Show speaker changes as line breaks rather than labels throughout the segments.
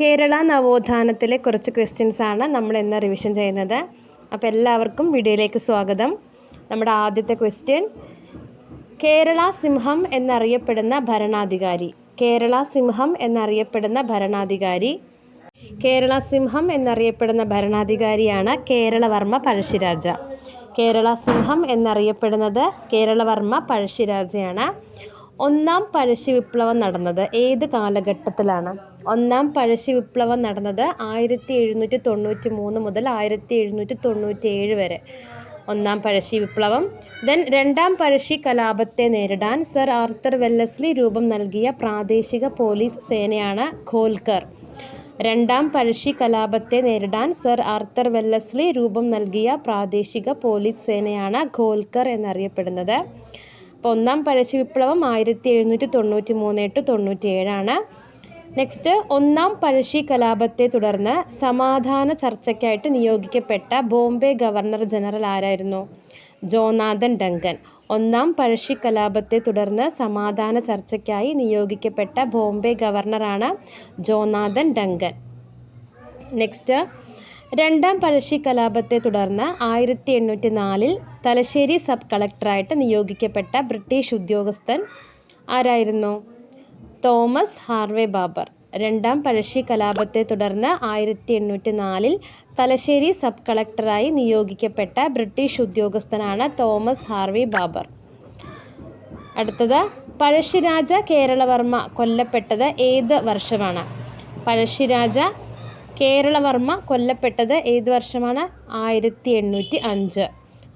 കേരള നവോത്ഥാനത്തിലെ കുറച്ച് ക്വസ്റ്റ്യൻസ് ആണ് നമ്മൾ ഇന്ന് റിവിഷൻ ചെയ്യുന്നത്. അപ്പോൾ എല്ലാവർക്കും വീഡിയോയിലേക്ക് സ്വാഗതം. നമ്മുടെ ആദ്യത്തെ ക്വസ്റ്റ്യൻ കേരള സിംഹം എന്നറിയപ്പെടുന്ന ഭരണാധികാരി. കേരള സിംഹം എന്നറിയപ്പെടുന്ന ഭരണാധികാരി. കേരള സിംഹം എന്നറിയപ്പെടുന്ന ഭരണാധികാരിയാണ് കേരളവർമ്മ പഴശ്ശിരാജ. കേരള സിംഹം എന്നറിയപ്പെടുന്നത് കേരളവർമ്മ പഴശ്ശിരാജയാണ്. ഒന്നാം പഴശ്ശി വിപ്ലവം നടന്നത് ഏത് കാലഘട്ടത്തിലാണ്? ഒന്നാം പഴശ്ശി വിപ്ലവം നടന്നത് ആയിരത്തി എഴുന്നൂറ്റി തൊണ്ണൂറ്റി മൂന്ന് മുതൽ ആയിരത്തി എഴുന്നൂറ്റി തൊണ്ണൂറ്റി ഏഴ് വരെ. ഒന്നാം പഴശ്ശി വിപ്ലവം ദെൻ രണ്ടാം പഴശ്ശി കലാപത്തെ നേരിടാൻ സർ ആർത്തർ വെല്ലസ്ലി രൂപം നൽകിയ പ്രാദേശിക പോലീസ് സേനയാണ് ഖോൽക്കർ. രണ്ടാം പഴശ്ശി കലാപത്തെ നേരിടാൻ സർ ആർത്തർ വെല്ലസ്ലി രൂപം നൽകിയ പ്രാദേശിക പോലീസ് സേനയാണ് ഖോൽക്കർ എന്നറിയപ്പെടുന്നത്. അപ്പോൾ ഒന്നാം പഴശ്ശി വിപ്ലവം ആയിരത്തി എഴുന്നൂറ്റി തൊണ്ണൂറ്റി മൂന്ന് ടു തൊണ്ണൂറ്റി ഏഴാണ് നെക്സ്റ്റ് ഒന്നാം പഴശ്ശി കലാപത്തെ തുടർന്ന് സമാധാന ചർച്ചയ്ക്കായിട്ട് നിയോഗിക്കപ്പെട്ട ബോംബെ ഗവർണർ ജനറൽ ആരായിരുന്നു? Jonathan Duncan. ഒന്നാം പഴശ്ശി കലാപത്തെ തുടർന്ന് സമാധാന ചർച്ചയ്ക്കായി നിയോഗിക്കപ്പെട്ട ബോംബെ ഗവർണറാണ് ജോനാഥൻ ഡങ്കൻ. നെക്സ്റ്റ് രണ്ടാം പഴശ്ശി കലാപത്തെ തുടർന്ന് ആയിരത്തി എണ്ണൂറ്റി നാലിൽ തലശ്ശേരി സബ് കളക്ടറായിട്ട് നിയോഗിക്കപ്പെട്ട ബ്രിട്ടീഷ് ഉദ്യോഗസ്ഥൻ ആരായിരുന്നു? Thomas Harvey Baber. രണ്ടാം പഴശ്ശി കലാപത്തെ തുടർന്ന് ആയിരത്തി എണ്ണൂറ്റി നാലിൽ തലശ്ശേരി സബ് കളക്ടറായി നിയോഗിക്കപ്പെട്ട ബ്രിട്ടീഷ് ഉദ്യോഗസ്ഥനാണ് തോമസ് ഹാർവി ബാബർ. അടുത്തത് പഴശ്ശിരാജ കേരളവർമ്മ കൊല്ലപ്പെട്ടത് ഏത് വർഷമാണ്? പഴശ്ശിരാജ കേരളവർമ്മ കൊല്ലപ്പെട്ടത് ഏത് വർഷമാണ്? ആയിരത്തി എണ്ണൂറ്റി അഞ്ച്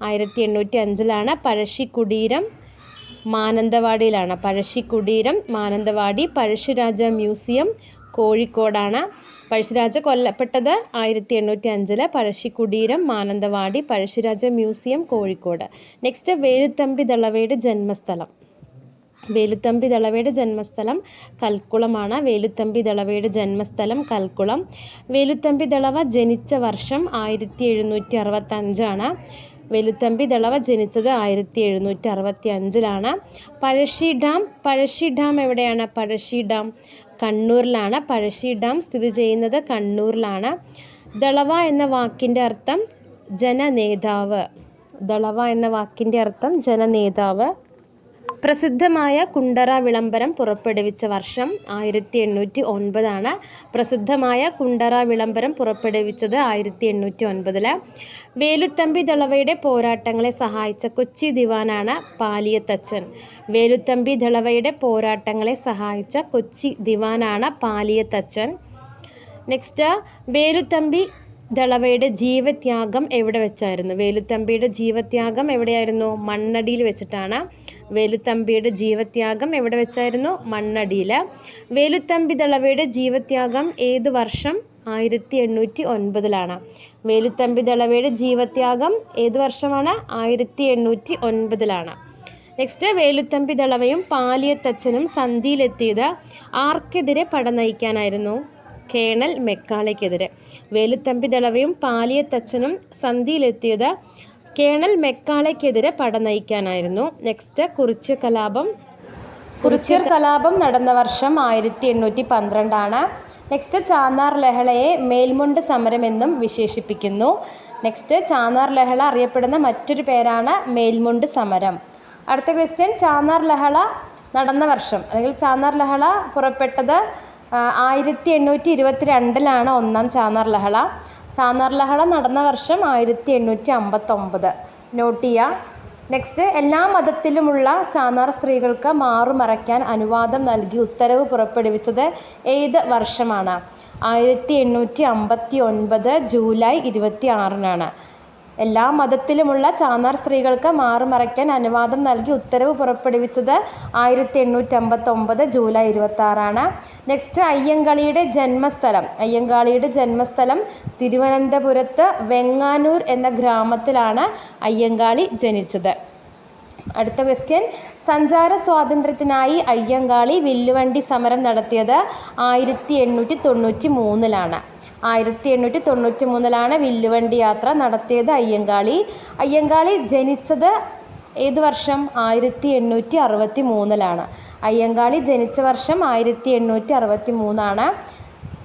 ആയിരത്തി എണ്ണൂറ്റി അഞ്ചിലാണ് പഴശ്ശി കുടീരം മാനന്തവാടിയിലാണ്. പഴശ്ശി കുടീരം മാനന്തവാടി പഴശ്ശിരാജ മ്യൂസിയം കോഴിക്കോടാണ് പഴശ്ശിരാജ കൊല്ലപ്പെട്ടത്. ആയിരത്തി എണ്ണൂറ്റി അഞ്ചിൽ പഴശ്ശി കുടീരം മാനന്തവാടി പഴശ്ശിരാജ മ്യൂസിയം കോഴിക്കോട്. നെക്സ്റ്റ് വേലുത്തമ്പി ദളവയുടെ ജന്മസ്ഥലം. വേലുത്തമ്പി ദളവയുടെ ജന്മസ്ഥലം കൽക്കുളമാണ്. വേലുത്തമ്പി ദളവയുടെ ജന്മസ്ഥലം കൽക്കുളം. വേലുത്തമ്പി ദളവ ജനിച്ച വർഷം ആയിരത്തി എഴുന്നൂറ്റി അറുപത്തഞ്ചാണ് വെലുത്തമ്പി ദളവ ജനിച്ചത് ആയിരത്തി എഴുന്നൂറ്റി അറുപത്തി അഞ്ചിലാണ് പഴശ്ശി ഡാം പഴശ്ശി ഡാം എവിടെയാണ്? പഴശ്ശി ഡാം കണ്ണൂരിലാണ്. പഴശ്ശി ഡാം സ്ഥിതി ചെയ്യുന്നത് കണ്ണൂരിലാണ്. ദളവ എന്ന വാക്കിന്റെ അർത്ഥം ജനനേതാവ്. ദളവ എന്ന വാക്കിന്റെ അർത്ഥം ജനനേതാവ്. പ്രസിദ്ധമായ കുണ്ടറ വിളംബരം പുറപ്പെടുവിച്ച വർഷം ആയിരത്തി എണ്ണൂറ്റി ഒൻപതാണ് പ്രസിദ്ധമായ കുണ്ടറ വിളംബരം പുറപ്പെടുവിച്ചത് ആയിരത്തി എണ്ണൂറ്റി ഒൻപതിൽ വേലുത്തമ്പി ദളവയുടെ പോരാട്ടങ്ങളെ സഹായിച്ച കൊച്ചി ദിവാനാണ് പാലിയത്തച്ഛൻ. വേലുത്തമ്പി ദളവയുടെ പോരാട്ടങ്ങളെ സഹായിച്ച കൊച്ചി ദിവാനാണ് പാലിയത്തച്ഛൻ. നെക്സ്റ്റ് വേലുത്തമ്പി ദളവയുടെ ജീവത്യാഗം എവിടെ വെച്ചായിരുന്നു? വേലുത്തമ്പിയുടെ ജീവത്യാഗം എവിടെയായിരുന്നു? മണ്ണടിയിൽ വെച്ചിട്ടാണ്. വേലുത്തമ്പിയുടെ ജീവത്യാഗം എവിടെ വെച്ചായിരുന്നു? മണ്ണടിയിൽ വേലുത്തമ്പി ദളവയുടെ ജീവത്യാഗം ഏത് വർഷം? ആയിരത്തി എണ്ണൂറ്റി ഒൻപതിലാണ് വേലുത്തമ്പി ദളവയുടെ ജീവത്യാഗം ഏത് വർഷമാണ്? ആയിരത്തി എണ്ണൂറ്റി ഒൻപതിലാണ് നെക്സ്റ്റ് വേലുത്തമ്പി ദളവയും പാലിയത്തച്ഛനും സന്ധിയിലെത്തിയത് ആർക്കെതിരെ പട നയിക്കാനായിരുന്നു? കേണൽ മെക്കാളയ്ക്കെതിരെ. വേലുത്തമ്പി ദളവയും പാലിയത്തച്ഛനും സന്ധിയിലെത്തിയത് കേണൽ മെക്കാളയ്ക്കെതിരെ പട നയിക്കാനായിരുന്നു. നെക്സ്റ്റ് കുറിച്ച് കലാപം. കുറിച്ചിർ കലാപം നടന്ന വർഷം ആയിരത്തി എണ്ണൂറ്റി പന്ത്രണ്ടാണ് നെക്സ്റ്റ് ചാന്നാർ ലഹളയെ മേൽമുണ്ട് സമരമെന്നും വിശേഷിപ്പിക്കുന്നു. നെക്സ്റ്റ് ചാന്നാർ ലഹള അറിയപ്പെടുന്ന മറ്റൊരു പേരാണ് മേൽമുണ്ട് സമരം. അടുത്ത ക്വസ്റ്റ്യൻ ചാന്നാർ ലഹള നടന്ന വർഷം. അല്ലെങ്കിൽ ചാന്നാർ ലഹള പുറപ്പെട്ടത് ആയിരത്തി എണ്ണൂറ്റി ഇരുപത്തി രണ്ടിലാണ് ഒന്നാം ചാന്നാർ ലഹള. ചാന്നാർ ലഹള നടന്ന വർഷം ആയിരത്തി എണ്ണൂറ്റി അമ്പത്തൊമ്പത് നോട്ട് ചെയ്യുക നെക്സ്റ്റ് എല്ലാ മതത്തിലുമുള്ള ചാന്നാർ സ്ത്രീകൾക്ക് മാറുമറയ്ക്കാൻ അനുവാദം നൽകി ഉത്തരവ് പുറപ്പെടുവിച്ചത് ഏത് വർഷമാണ്? ആയിരത്തി എണ്ണൂറ്റി അമ്പത്തി ഒൻപത് ജൂലൈ ഇരുപത്തി ആറിനാണ് എല്ലാ മതത്തിലുമുള്ള ചാന്നാർ സ്ത്രീകൾക്ക് മാറുമറയ്ക്കാൻ അനുവാദം നൽകി ഉത്തരവ് പുറപ്പെടുവിച്ചത് ആയിരത്തി എണ്ണൂറ്റി അമ്പത്തൊമ്പത് ജൂലൈ ഇരുപത്തി ആറാണ് നെക്സ്റ്റ് അയ്യങ്കാളിയുടെ ജന്മസ്ഥലം. അയ്യങ്കാളിയുടെ ജന്മസ്ഥലം തിരുവനന്തപുരത്ത് വെങ്ങാനൂർ എന്ന ഗ്രാമത്തിലാണ് അയ്യങ്കാളി ജനിച്ചത്. അടുത്ത ക്വസ്റ്റ്യൻ സഞ്ചാര സ്വാതന്ത്ര്യത്തിനായി അയ്യങ്കാളി വില്ലുവണ്ടി സമരം നടത്തിയത് ആയിരത്തി എണ്ണൂറ്റി തൊണ്ണൂറ്റി മൂന്നിലാണ് ആയിരത്തി എണ്ണൂറ്റി തൊണ്ണൂറ്റി മൂന്നിലാണ് വില്ലുവണ്ടി യാത്ര നടത്തിയത് അയ്യങ്കാളി. അയ്യങ്കാളി ജനിച്ചത് ഏത് വർഷം? ആയിരത്തി എണ്ണൂറ്റി അറുപത്തി മൂന്നിലാണ് അയ്യങ്കാളി ജനിച്ച വർഷം ആയിരത്തി എണ്ണൂറ്റി അറുപത്തി മൂന്നാണ്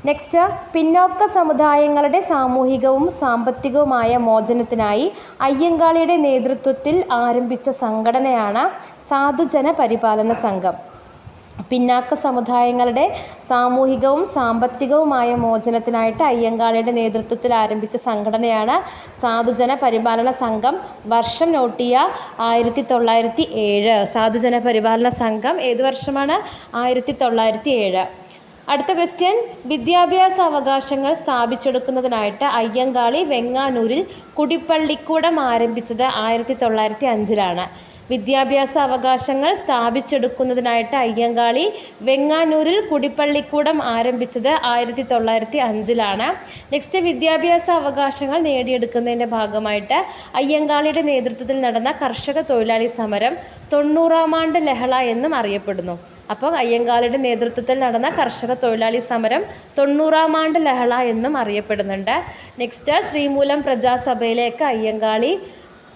നെക്സ്റ്റ് പിന്നോക്ക സമുദായങ്ങളുടെ സാമൂഹികവും സാമ്പത്തികവുമായ മോചനത്തിനായി അയ്യങ്കാളിയുടെ നേതൃത്വത്തിൽ ആരംഭിച്ച സംഘടനയാണ് സാധുജന പരിപാലന സംഘം. പിന്നാക്ക സമുദായങ്ങളുടെ സാമൂഹികവും സാമ്പത്തികവുമായ മോചനത്തിനായിട്ട് അയ്യങ്കാളിയുടെ നേതൃത്വത്തിൽ ആരംഭിച്ച സംഘടനയാണ് സാധുജന പരിപാലന സംഘം. വർഷം നോട്ടിയ ആയിരത്തി തൊള്ളായിരത്തി ഏഴ് സാധുജന പരിപാലന സംഘം ഏത് വർഷമാണ്? ആയിരത്തി തൊള്ളായിരത്തി ഏഴ് അടുത്ത ക്വസ്റ്റ്യൻ വിദ്യാഭ്യാസ അവകാശങ്ങൾ സ്ഥാപിച്ചെടുക്കുന്നതിനായിട്ട് അയ്യങ്കാളി വെങ്ങാനൂരിൽ കുടിപ്പള്ളിക്കൂടം ആരംഭിച്ചത് ആയിരത്തി തൊള്ളായിരത്തി അഞ്ചിലാണ് വിദ്യാഭ്യാസ അവകാശങ്ങൾ സ്ഥാപിച്ചെടുക്കുന്നതിനായിട്ട് അയ്യങ്കാളി വെങ്ങാനൂരിൽ കുടിപ്പള്ളിക്കൂടം ആരംഭിച്ചത് ആയിരത്തി തൊള്ളായിരത്തി അഞ്ചിലാണ്. നെക്സ്റ്റ് വിദ്യാഭ്യാസ അവകാശങ്ങൾ നേടിയെടുക്കുന്നതിന്റെ ഭാഗമായിട്ട് അയ്യങ്കാളിയുടെ നേതൃത്വത്തിൽ നടന്ന കർഷക തൊഴിലാളി സമരം തൊണ്ണൂറാം ആണ്ട് ലഹള എന്നും അറിയപ്പെടുന്നു. അപ്പോൾ അയ്യങ്കാളിയുടെ നേതൃത്വത്തിൽ നടന്ന കർഷക തൊഴിലാളി സമരം തൊണ്ണൂറാം ആണ്ട് ലഹള എന്നും അറിയപ്പെടുന്നുണ്ട്. നെക്സ്റ്റ് ശ്രീമൂലം പ്രജാസഭയിലേക്ക് അയ്യങ്കാളി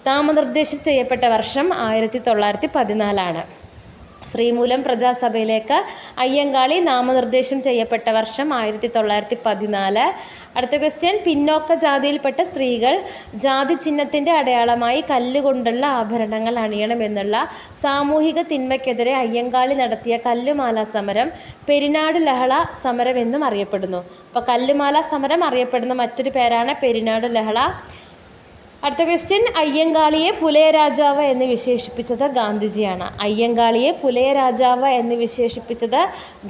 നാമനിർദ്ദേശം ചെയ്യപ്പെട്ട വർഷം ആയിരത്തി തൊള്ളായിരത്തി പതിനാലാണ് ശ്രീമൂലം പ്രജാസഭയിലേക്ക് അയ്യങ്കാളി നാമനിർദ്ദേശം ചെയ്യപ്പെട്ട വർഷം ആയിരത്തി തൊള്ളായിരത്തി പതിനാല് അടുത്ത ക്വസ്റ്റ്യൻ പിന്നോക്ക ജാതിയിൽപ്പെട്ട സ്ത്രീകൾ ജാതി ചിഹ്നത്തിന്റെ അടയാളമായി കല്ലുകൊണ്ടുള്ള ആഭരണങ്ങൾ അണിയണമെന്നുള്ള സാമൂഹിക തിന്മയ്ക്കെതിരെ അയ്യങ്കാളി നടത്തിയ കല്ലുമാല സമരം പെരിനാട് ലഹള സമരം എന്നും അറിയപ്പെടുന്നു. അപ്പോൾ കല്ലുമാല സമരം അറിയപ്പെടുന്ന മറ്റൊരു പേരാണ് പെരിനാട് ലഹള. അടുത്ത ക്വസ്റ്റ്യൻ അയ്യങ്കാളിയെ പുലയ രാജാവ് എന്ന് വിശേഷിപ്പിച്ചത് ഗാന്ധിജിയാണ്. അയ്യങ്കാളിയെ പുലയ രാജാവ് എന്ന് വിശേഷിപ്പിച്ചത്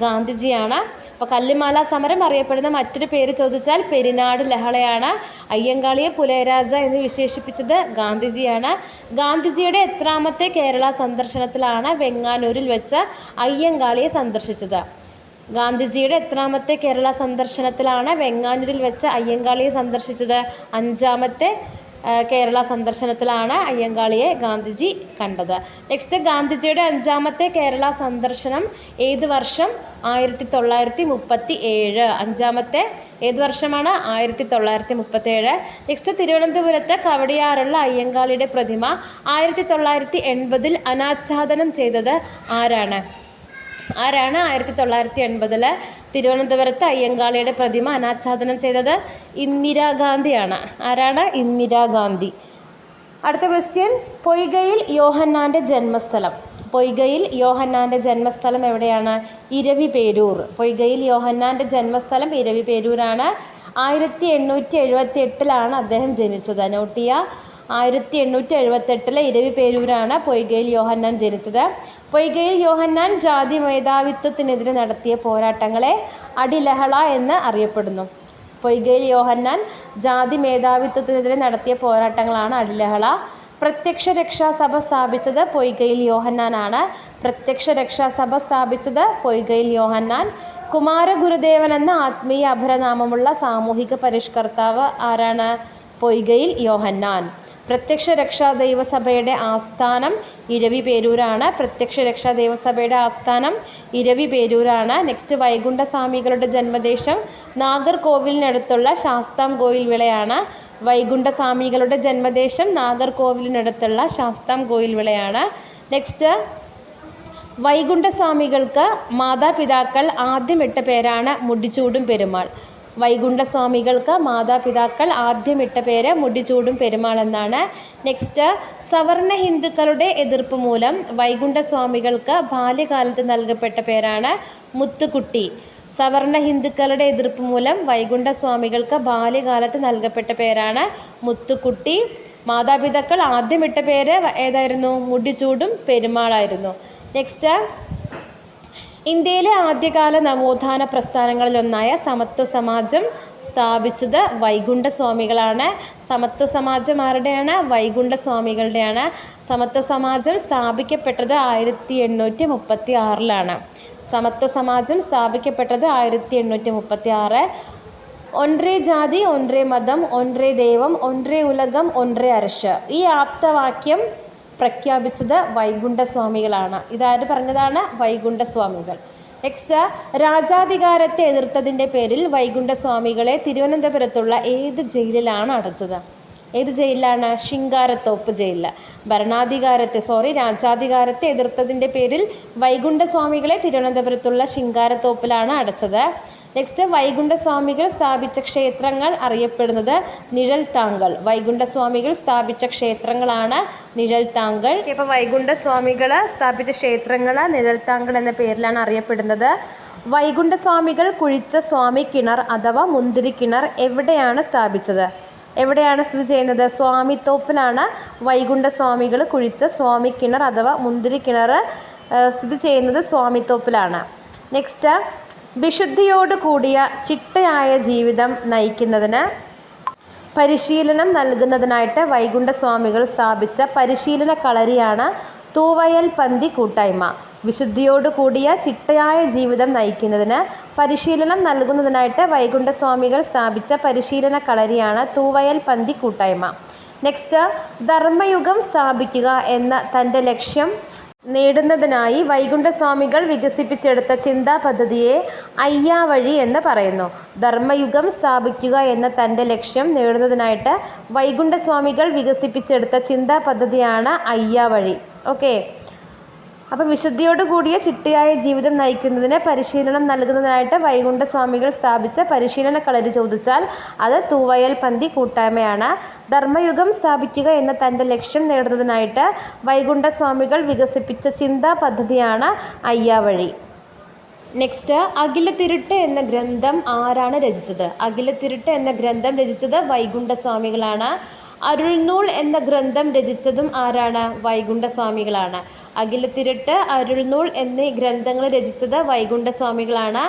ഗാന്ധിജിയാണ്. അപ്പോൾ കല്ലുമാല സമരം അറിയപ്പെടുന്ന മറ്റൊരു പേര് ചോദിച്ചാൽ പെരിനാട് ലഹളയാണ്. അയ്യങ്കാളിയെ പുലയരാജ എന്ന് വിശേഷിപ്പിച്ചത് ഗാന്ധിജിയാണ്. ഗാന്ധിജിയുടെ എത്രാമത്തെ കേരള സന്ദർശനത്തിലാണ് വെങ്ങാനൂരിൽ വെച്ച് അയ്യങ്കാളിയെ സന്ദർശിച്ചത്. ഗാന്ധിജിയുടെ എത്രാമത്തെ കേരള സന്ദർശനത്തിലാണ് വെങ്ങാനൂരിൽ വെച്ച് അയ്യങ്കാളിയെ സന്ദർശിച്ചത്. അഞ്ചാമത്തെ കേരള സന്ദർശനത്തിലാണ് അയ്യങ്കാളിയെ ഗാന്ധിജി കണ്ടത്. നെക്സ്റ്റ് ഗാന്ധിജിയുടെ അഞ്ചാമത്തെ കേരള സന്ദർശനം ഏത് വർഷം? ആയിരത്തി തൊള്ളായിരത്തി മുപ്പത്തി ഏഴ് അഞ്ചാമത്തെ ഏത് വർഷമാണ്? ആയിരത്തി തൊള്ളായിരത്തി മുപ്പത്തി ഏഴ് നെക്സ്റ്റ് തിരുവനന്തപുരത്ത് കവടിയാറുള്ള അയ്യങ്കാളിയുടെ പ്രതിമ ആയിരത്തി തൊള്ളായിരത്തി എൺപതിൽ അനാച്ഛാദനം ചെയ്തത് ആരാണ്? ആരാണ് ആയിരത്തി തൊള്ളായിരത്തി എൺപതിൽ തിരുവനന്തപുരത്ത് അയ്യങ്കാളിയുടെ പ്രതിമ അനാച്ഛാദനം ചെയ്തത് ഇന്ദിരാഗാന്ധിയാണ് ആരാണ്? ഇന്ദിരാഗാന്ധി അടുത്ത ക്വസ്റ്റ്യൻ പൊയ്കയിൽ യോഹന്നാന്റെ ജന്മസ്ഥലം. പൊയ്കയിൽ യോഹന്നാന്റെ ജന്മസ്ഥലം എവിടെയാണ്? ഇരവി പേരൂർ പൊയ്കയിൽ യോഹന്നാന്റെ ജന്മസ്ഥലം ഇരവി പേരൂരാണ് ആയിരത്തി എണ്ണൂറ്റി എഴുപത്തി എട്ടിലാണ് അദ്ദേഹം ജനിച്ചത്. നോട്ട് ചെയ്യുക ആയിരത്തി എണ്ണൂറ്റി എഴുപത്തെട്ടിലെ ഇരവി പേരൂരാണ് പൊയ്കയിൽ യോഹന്നാൻ ജനിച്ചത്. പൊയ്കയിൽ യോഹന്നാൻ ജാതി മേധാവിത്വത്തിനെതിരെ നടത്തിയ പോരാട്ടങ്ങളെ അടിലഹള എന്ന് അറിയപ്പെടുന്നു. പൊയ്കയിൽ യോഹന്നാൻ ജാതി മേധാവിത്വത്തിനെതിരെ നടത്തിയ പോരാട്ടങ്ങളാണ് അടിലഹള. പ്രത്യക്ഷ രക്ഷാസഭ സ്ഥാപിച്ചത് പൊയ്കയിൽ യോഹന്നാനാണ്. പ്രത്യക്ഷ രക്ഷാസഭ സ്ഥാപിച്ചത് പൊയ്കയിൽ യോഹന്നാൻ. കുമാരഗുരുദേവൻ എന്ന ആത്മീയ അഭരനാമമുള്ള സാമൂഹിക പരിഷ്കർത്താവ് ആരാണ്? പൊയ്കയിൽ യോഹന്നാൻ. പ്രത്യക്ഷ രക്ഷാ ദൈവസഭയുടെ ആസ്ഥാനം ഇരവി പേരൂരാണ് പ്രത്യക്ഷ രക്ഷാ ദൈവസഭയുടെ ആസ്ഥാനം ഇരവി പേരൂരാണ് നെക്സ്റ്റ് വൈകുണ്ഠസ്വാമികളുടെ ജന്മദേശം നാഗർകോവിലിനടുത്തുള്ള ശാസ്താം കോവിൽ വിളയാണ്. വൈകുണ്ഠസ്വാമികളുടെ ജന്മദേശം നാഗർകോവിലിനടുത്തുള്ള ശാസ്താം കോവിൽ വിളയാണ്. നെക്സ്റ്റ് വൈകുണ്ഠസ്വാമികൾക്ക് മാതാപിതാക്കൾ ആദ്യം ഇട്ട പേരാണ് മുടിച്ചൂടും പെരുമാൾ. വൈകുണ്ഠസ്വാമികൾക്ക് മാതാപിതാക്കൾ ആദ്യമിട്ട പേര് മുടിച്ചൂടും പെരുമാളെന്നാണ്. നെക്സ്റ്റ് സവർണ ഹിന്ദുക്കളുടെ എതിർപ്പ് മൂലം വൈകുണ്ഠസ്വാമികൾക്ക് ബാല്യകാലത്ത് നൽകപ്പെട്ട പേരാണ് മുത്തുകുട്ടി. സവർണ ഹിന്ദുക്കളുടെ എതിർപ്പ് മൂലം വൈകുണ്ഠസ്വാമികൾക്ക് ബാല്യകാലത്ത് നൽകപ്പെട്ട പേരാണ് മുത്തുക്കുട്ടി മാതാപിതാക്കൾ ആദ്യമിട്ട പേര് ഏതായിരുന്നു? മുടിച്ചൂടും പെരുമാളായിരുന്നു. നെക്സ്റ്റ് ഇന്ത്യയിലെ ആദ്യകാല നവോത്ഥാന പ്രസ്ഥാനങ്ങളിലൊന്നായ സമത്വ സമാജം സ്ഥാപിച്ചത് വൈകുണ്ഠസ്വാമികളാണ് സമത്വ സമാജം ആരുടെയാണ്? വൈകുണ്ഠസ്വാമികളുടെയാണ് സമത്വ സമാജം സ്ഥാപിക്കപ്പെട്ടത് ആയിരത്തി എണ്ണൂറ്റി മുപ്പത്തി ആറിലാണ് സമത്വ സമാജം സ്ഥാപിക്കപ്പെട്ടത് ആയിരത്തി എണ്ണൂറ്റി മുപ്പത്തി ആറ് ഒൻറേ ജാതി ഒൻറേ മതം ഒൻറേ ദൈവം ഒൻറേ ഉലകം ഒൻറേ അരശ്. ഈ ആപ്തവാക്യം പ്രഖ്യാപിച്ചത് വൈകുണ്ഠസ്വാമികളാണ്. ഇതാര് പറഞ്ഞതാണ്? വൈകുണ്ഠസ്വാമികൾ. നെക്സ്റ്റ് രാജാധികാരത്തെ എതിർത്തതിന്റെ പേരിൽ വൈകുണ്ഠസ്വാമികളെ തിരുവനന്തപുരത്തുള്ള ഏത് ജയിലിലാണ് അടച്ചത്? ഏത് ജയിലിലാണ്? ശിങ്കാരത്തോപ്പ് ജയിലിൽ ഭരണാധികാരത്തെ സോറി രാജാധികാരത്തെ എതിർത്തതിന്റെ പേരിൽ വൈകുണ്ഠസ്വാമികളെ തിരുവനന്തപുരത്തുള്ള ശിങ്കാരത്തോപ്പിലാണ് അടച്ചത്. നെക്സ്റ്റ് വൈകുണ്ഠസ്വാമികൾ സ്ഥാപിച്ച ക്ഷേത്രങ്ങൾ അറിയപ്പെടുന്നത് നിഴൽ താങ്കൾ. വൈകുണ്ഠസ്വാമികൾ സ്ഥാപിച്ച ക്ഷേത്രങ്ങളാണ് നിഴൽ താങ്കൾ. ഇപ്പോൾ വൈകുണ്ഠസ്വാമികൾ സ്ഥാപിച്ച ക്ഷേത്രങ്ങൾ നിഴൽ താങ്കൾ എന്ന പേരിലാണ് അറിയപ്പെടുന്നത്. വൈകുണ്ഠസ്വാമികൾ കുഴിച്ച സ്വാമി കിണർ അഥവാ മുന്തിരി കിണർ എവിടെയാണ് സ്ഥാപിച്ചത്? എവിടെയാണ് സ്ഥിതി ചെയ്യുന്നത്? സ്വാമിത്തോപ്പിലാണ് വൈകുണ്ഠസ്വാമികൾ കുഴിച്ച സ്വാമി കിണർ അഥവാ മുന്തിരി കിണർ സ്ഥിതി ചെയ്യുന്നത് സ്വാമിത്തോപ്പിലാണ്. നെക്സ്റ്റ് വിശുദ്ധിയോട് കൂടിയ ചിട്ടയായ ജീവിതം നയിക്കുന്നതിന് പരിശീലനം നൽകുന്നതിനായിട്ട് വൈകുണ്ഠസ്വാമികൾ സ്ഥാപിച്ച പരിശീലന കളരിയാണ് തൂവയൽ പന്തി കൂട്ടായ്മ. വിശുദ്ധിയോട് കൂടിയ ചിട്ടയായ ജീവിതം നയിക്കുന്നതിന് പരിശീലനം നൽകുന്നതിനായിട്ട് വൈകുണ്ഠസ്വാമികൾ സ്ഥാപിച്ച പരിശീലന കളരിയാണ് തൂവയൽ പന്തി കൂട്ടായ്മ. നെക്സ്റ്റ് ധർമ്മയുഗം സ്ഥാപിക്കുക എന്ന തന്റെ ലക്ഷ്യം നേടുന്നതിനായി വൈകുണ്ഠസ്വാമികൾ വികസിപ്പിച്ചെടുത്ത ചിന്താ പദ്ധതിയെ അയ്യാവഴി എന്ന് പറയുന്നു. ധർമ്മയുഗം സ്ഥാപിക്കുക എന്ന തന്റെ ലക്ഷ്യം നേടുന്നതിനായിട്ട് വൈകുണ്ഠസ്വാമികൾ വികസിപ്പിച്ചെടുത്ത ചിന്താ പദ്ധതിയാണ് അയ്യാവഴി. ഓക്കെ. അപ്പോൾ വിശുദ്ധിയോട് കൂടിയ ചിട്ടയായ ജീവിതം നയിക്കുന്നതിന് പരിശീലനം നൽകുന്നതിനായിട്ട് വൈകുണ്ഠസ്വാമികൾ സ്ഥാപിച്ച പരിശീലന കളരി ചോദിച്ചാൽ അത് തൂവയൽ പന്തി കൂട്ടായ്മയാണ്. ധർമ്മയുഗം സ്ഥാപിക്കുക എന്ന തന്റെ ലക്ഷ്യം നേടുന്നതിനായിട്ട് വൈകുണ്ഠസ്വാമികൾ വികസിപ്പിച്ച ചിന്താ പദ്ധതിയാണ് അയ്യാവഴി. നെക്സ്റ്റ് അഖിലത്തിരുട്ട് എന്ന ഗ്രന്ഥം ആരാണ് രചിച്ചത്? അഖിലത്തിരുട്ട് എന്ന ഗ്രന്ഥം രചിച്ചത് വൈകുണ്ഠസ്വാമികളാണ്. അരുൾനൂൾ എന്ന ഗ്രന്ഥം രചിച്ചതും ആരാണ്? വൈകുണ്ഠസ്വാമികളാണ്. അഖിലത്തിരട്ട് അരുൾനൂൾ എന്നീ ഗ്രന്ഥങ്ങൾ രചിച്ചത് വൈകുണ്ഠസ്വാമികളാണ്.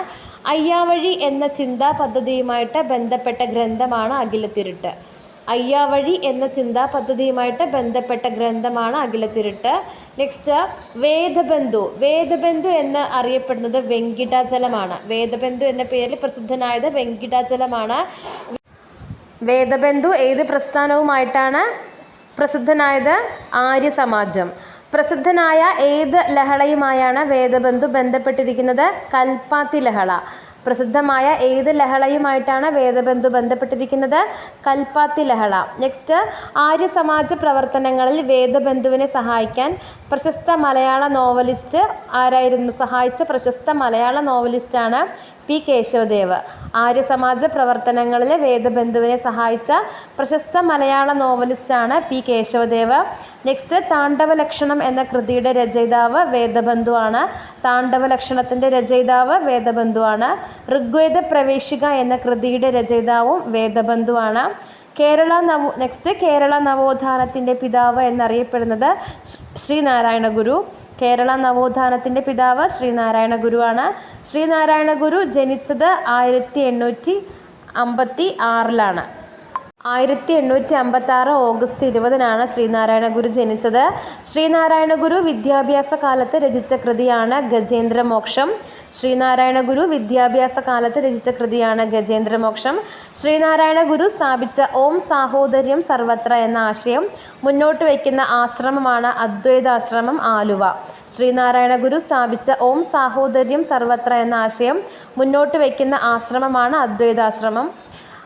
അയ്യാവഴി എന്ന ചിന്താ പദ്ധതിയുമായിട്ട് ബന്ധപ്പെട്ട ഗ്രന്ഥമാണ് അഖിലത്തിരുട്ട്. അയ്യാവഴി എന്ന ചിന്താ പദ്ധതിയുമായിട്ട് ബന്ധപ്പെട്ട ഗ്രന്ഥമാണ് അഖിലത്തിരുട്ട്. നെക്സ്റ്റ് വേദബന്ധു. വേദബന്ധു എന്ന് അറിയപ്പെടുന്നത് വെങ്കിടാചലമാണ്. വേദബന്ധു എന്ന പേരിൽ പ്രസിദ്ധനായത് വെങ്കിടാചലമാണ്. വേദബന്ധു ഏത് പ്രസ്ഥാനവുമായിട്ടാണ് പ്രസിദ്ധനായത്? ആര്യസമാജം. പ്രസിദ്ധനായ ഏത് ലഹളയുമായാണ് വേദബന്ധു ബന്ധപ്പെട്ടിരിക്കുന്നത്? കൽപ്പാത്തി ലഹള. പ്രസിദ്ധമായ ഏത് ലഹളയുമായിട്ടാണ് വേദബന്ധു ബന്ധപ്പെട്ടിരിക്കുന്നത്? കൽപ്പാത്തി ലഹള. നെക്സ്റ്റ് ആര്യസമാജ പ്രവർത്തനങ്ങളിൽ വേദബന്ധുവിനെ സഹായിക്കാൻ പ്രശസ്ത മലയാള നോവലിസ്റ്റ് ആരായിരുന്നു? സഹായിച്ച പ്രശസ്ത മലയാള നോവലിസ്റ്റാണ് പി കേശവദേവ്. ആര്യസമാജ പ്രവർത്തനങ്ങളിൽ വേദബന്ധുവിനെ സഹായിച്ച പ്രശസ്ത മലയാള നോവലിസ്റ്റാണ് പി കേശവദേവ്. നെക്സ്റ്റ് താണ്ഡവലക്ഷണം എന്ന കൃതിയുടെ രചയിതാവ് വേദബന്ധുവാണ്. താണ്ഡവലക്ഷണത്തിന്റെ രചയിതാവ് വേദബന്ധുവാണ്. ഋഗ്വേദ പ്രവേശിക എന്ന കൃതിയുടെ രചയിതാവും വേദബന്ധുവാണ്. കേരള നവ നെക്സ്റ്റ് കേരള നവോത്ഥാനത്തിന്റെ പിതാവ് എന്നറിയപ്പെടുന്നത് ശ്രീ- ശ്രീനാരായണ ഗുരു കേരള നവോത്ഥാനത്തിന്റെ പിതാവ് ശ്രീനാരായണ ഗുരുവാണ്. ശ്രീനാരായണ ഗുരു ജനിച്ചത് ആയിരത്തി എണ്ണൂറ്റി അമ്പത്തി ആറിലാണ്. ആയിരത്തി എണ്ണൂറ്റി അമ്പത്തി ആറ് ഓഗസ്റ്റ് ഇരുപതിനാണ് ശ്രീനാരായണ ഗുരു ജനിച്ചത്. ശ്രീനാരായണ ഗുരു വിദ്യാഭ്യാസ കാലത്ത് രചിച്ച കൃതിയാണ് ഗജേന്ദ്രമോക്ഷം ശ്രീനാരായണ ഗുരു വിദ്യാഭ്യാസ കാലത്ത് രചിച്ച കൃതിയാണ് ഗജേന്ദ്രമോക്ഷം ശ്രീനാരായണ ഗുരു സ്ഥാപിച്ച ഓം സാഹോദര്യം സർവത്ര എന്ന ആശയം മുന്നോട്ട് വയ്ക്കുന്ന ആശ്രമമാണ് അദ്വൈതാശ്രമം ആലുവ. ശ്രീനാരായണ ഗുരു സ്ഥാപിച്ച ഓം സാഹോദര്യം സർവത്ര എന്ന ആശയം മുന്നോട്ട് വയ്ക്കുന്ന ആശ്രമമാണ് അദ്വൈതാശ്രമം.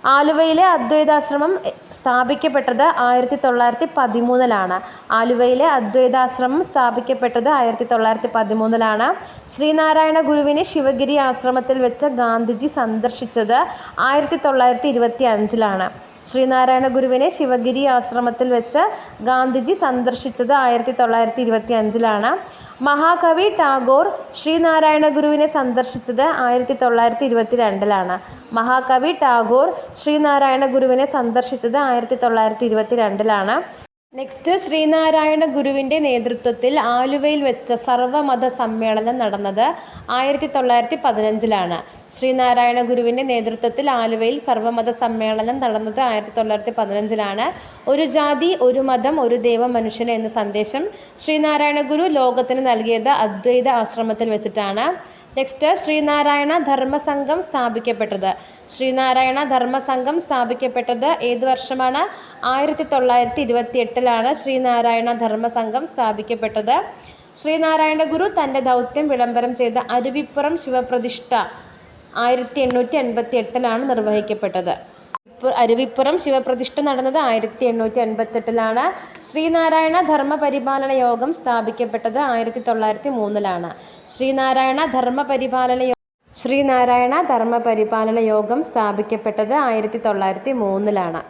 ആലുവയിലെ അദ്വൈതാശ്രമം സ്ഥാപിക്കപ്പെട്ടത് ആയിരത്തി തൊള്ളായിരത്തി പതിമൂന്നിലാണ് ആലുവയിലെ അദ്വൈതാശ്രമം സ്ഥാപിക്കപ്പെട്ടത് ആയിരത്തി തൊള്ളായിരത്തി പതിമൂന്നിലാണ് ശ്രീനാരായണ ഗുരുവിനെ ശിവഗിരി ആശ്രമത്തിൽ വെച്ച് ഗാന്ധിജി സന്ദർശിച്ചത് ആയിരത്തി തൊള്ളായിരത്തി ഇരുപത്തി അഞ്ചിലാണ് ശ്രീനാരായണ ഗുരുവിനെ ശിവഗിരി ആശ്രമത്തിൽ വെച്ച് ഗാന്ധിജി സന്ദർശിച്ചത് ആയിരത്തി തൊള്ളായിരത്തി ഇരുപത്തി അഞ്ചിലാണ് മഹാകവി ടാഗോർ ശ്രീനാരായണ ഗുരുവിനെ സന്ദർശിച്ചത് ആയിരത്തി തൊള്ളായിരത്തി ഇരുപത്തി രണ്ടിലാണ് മഹാകവി ടാഗോർ ശ്രീനാരായണ ഗുരുവിനെ സന്ദർശിച്ചത് ആയിരത്തി തൊള്ളായിരത്തി ഇരുപത്തി രണ്ടിലാണ് നെക്സ്റ്റ് ശ്രീനാരായണ ഗുരുവിന്റെ നേതൃത്വത്തിൽ ആലുവയിൽ വെച്ച സർവമത സമ്മേളനം നടന്നത് ആയിരത്തി തൊള്ളായിരത്തി പതിനഞ്ചിലാണ് ശ്രീനാരായണ ഗുരുവിന്റെ നേതൃത്വത്തിൽ ആലുവയിൽ സർവമത സമ്മേളനം നടന്നത് ആയിരത്തി തൊള്ളായിരത്തി പതിനഞ്ചിലാണ് ഒരു ജാതി ഒരു മതം ഒരു ദൈവം മനുഷ്യന് എന്ന സന്ദേശം ശ്രീനാരായണ ഗുരു ലോകത്തിന് നൽകിയത് അദ്വൈത ആശ്രമത്തിൽ വെച്ചിട്ടാണ്. നെക്സ്റ്റ് ശ്രീനാരായണ ധർമ്മസംഘം സ്ഥാപിക്കപ്പെട്ടത്. ശ്രീനാരായണ ധർമ്മസംഘം സ്ഥാപിക്കപ്പെട്ടത് ഏത് വർഷമാണ്? ആയിരത്തി തൊള്ളായിരത്തി ഇരുപത്തി എട്ടിലാണ് ശ്രീനാരായണ ധർമ്മസംഘം സ്ഥാപിക്കപ്പെട്ടത്. ശ്രീനാരായണ ഗുരു തന്റെ ദൗത്യം വിളംബരം ചെയ്ത അരുവിപ്പുറം ശിവപ്രതിഷ്ഠ ആയിരത്തി എണ്ണൂറ്റി എൺപത്തി എട്ടിലാണ് നിർവഹിക്കപ്പെട്ടത്. അരുവിപ്പുറം ശിവപ്രതിഷ്ഠ നടന്നത് ആയിരത്തി എണ്ണൂറ്റി അൻപത്തെട്ടിലാണ് ശ്രീനാരായണ ധർമ്മ പരിപാലന യോഗം സ്ഥാപിക്കപ്പെട്ടത് ആയിരത്തി തൊള്ളായിരത്തി മൂന്നിലാണ് ശ്രീനാരായണ ധർമ്മ പരിപാലന ശ്രീനാരായണ ശ്രീനാരായണ ധർമ്മപരിപാലന യോഗം സ്ഥാപിക്കപ്പെട്ടത് ആയിരത്തി തൊള്ളായിരത്തി മൂന്നിലാണ്